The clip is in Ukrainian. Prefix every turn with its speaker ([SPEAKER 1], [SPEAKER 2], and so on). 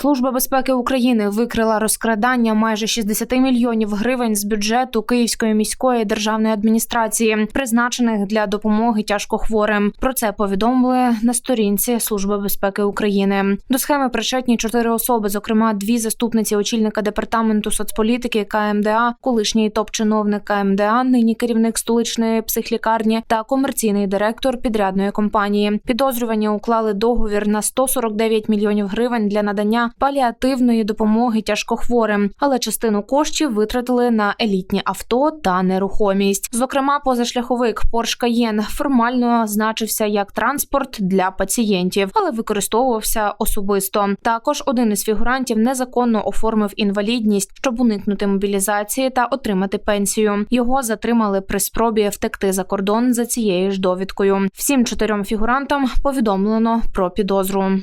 [SPEAKER 1] Служба безпеки України викрила розкрадання майже 60 мільйонів гривень з бюджету Київської міської державної адміністрації, призначених для допомоги тяжкохворим. Про це повідомили на сторінці Служби безпеки України. До схеми причетні чотири особи, зокрема дві заступниці очільника департаменту соцполітики КМДА, колишній топ-чиновник КМДА, нині керівник столичної психлікарні та комерційний директор підрядної компанії. Підозрювані уклали договір на 149 мільйонів гривень для надання паліативної допомоги тяжкохворим, але частину коштів витратили на елітні авто та нерухомість. Зокрема, позашляховик Porsche Cayenne формально значився як транспорт для пацієнтів, але використовувався особисто. Також один із фігурантів незаконно оформив інвалідність, щоб уникнути мобілізації та отримати пенсію. Його затримали при спробі втекти за кордон за цією ж довідкою. Всім чотирьом фігурантам повідомлено про підозру.